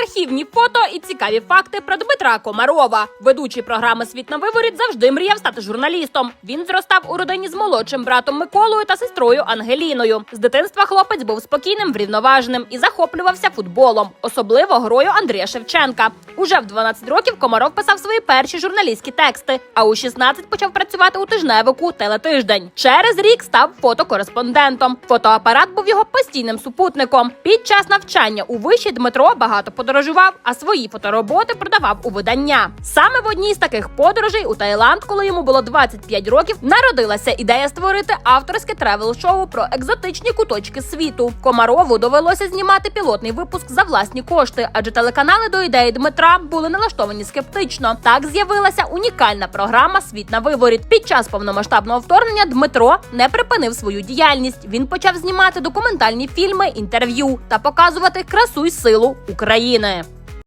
архівні фото і цікаві факти про Дмитра Комарова. Ведучий програми Світ на виворіт завжди мріяв стати журналістом. Він зростав у родині з молодшим братом Миколою та сестрою Ангеліною. З дитинства хлопець був спокійним, врівноваженим і захоплювався футболом, особливо грою Андрія Шевченка. Уже в 12 років Комаров писав свої перші журналістські тексти, а у 16 почав працювати у тижневику телетиждень. Через рік став фотокореспондентом. Фотоапарат був його постійним супутником. Під час навчання у виші Дмитро багато подорожував, а свої фотороботи продавав у видання. Саме в одній з таких подорожей у Таїланд, коли йому було 25 років, народилася ідея створити авторське тревел-шоу про екзотичні куточки світу. Комарову довелося знімати пілотний випуск за власні кошти, адже телеканали до ідеї Дмитра були налаштовані скептично. Так з'явилася унікальна програма Світ на виворіт. Під час повномасштабного вторгнення Дмитро не припинив свою діяльність. Він почав знімати документальні фільми, інтерв'ю та показувати красу й силу України. Украины.